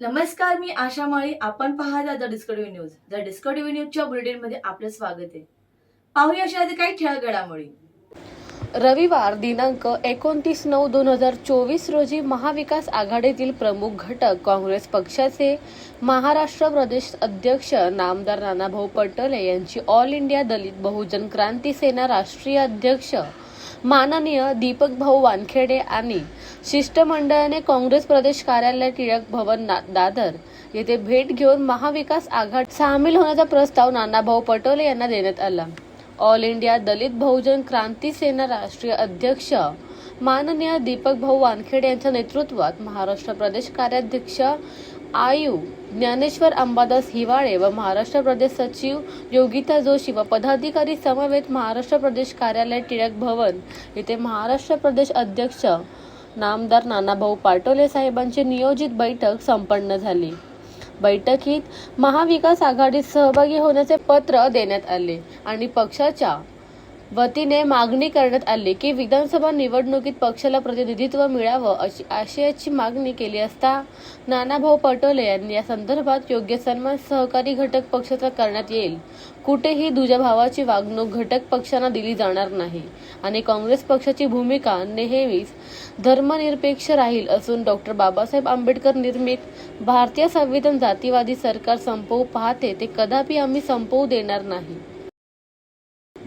नमस्कार मी आशा माळी. आपण पाहता the Discovery news. The Discovery न्यूजच्या बुलेटिनमध्ये आपलं स्वागत आहे. पाहूया अशा काही ठळक घडामोडी रविवार दिनांक एकोणतीस नऊ दोन हजार चोवीस रोजी महाविकास आघाडीतील प्रमुख घटक काँग्रेस पक्षाचे महाराष्ट्र प्रदेश अध्यक्ष नामदार नानाभाऊ पटोले यांची ऑल इंडिया दलित बहुजन क्रांती सेना राष्ट्रीय अध्यक्ष माननीय दीपक भाऊ वानखेडे आणि शिष्टमंडळाने काँग्रेस प्रदेश कार्यालय टिळक भवन ना- दादर येथे भेट घेऊन महाविकास आघाडी सामील होण्याचा प्रस्ताव नानाभाऊ पटोले यांना देण्यात आला. ऑल इंडिया दलित बहुजन क्रांती सेना राष्ट्रीय अध्यक्ष माननीय दीपक भाऊ वानखेडे यांच्या नेतृत्वात महाराष्ट्र प्रदेश कार्याध्यक्ष आयु ज्ञानेश्वर अंबादास हिवाळे व महाराष्ट्र प्रदेश सचिव योगिता जोशी व पदाधिकारी समवेत महाराष्ट्र प्रदेश कार्यालय टिळक भवन. येथे महाराष्ट्र प्रदेश अध्यक्ष नामदार नानाभाऊ पाटोले साहेबांची नियोजित बैठक संपन्न झाली. बैठकीत महाविकास आघाडीत सहभागी होण्याचे पत्र देण्यात आले आणि पक्षाच्या वतीने मागणी करण्यात आली की विधानसभा निवडणुकीत पक्षाला प्रतिनिधित्व मिळावं अशी आशयाची मागणी केली असता नानाभाऊ पटोले यांनी या संदर्भात योग्य सन्मान सहकारी घटक पक्षाचा करण्यात येईल. कुठेही दुजाभावाची वागणूक घटक पक्षांना दिली जाणार नाही. आणि काँग्रेस पक्षाची भूमिका नेहमीच धर्मनिरपेक्ष राहील असून डॉक्टर बाबासाहेब आंबेडकर निर्मित भारतीय संविधान जातीवादी सरकार संपवू पाहते ते कदापि आम्ही संपवू देणार नाही.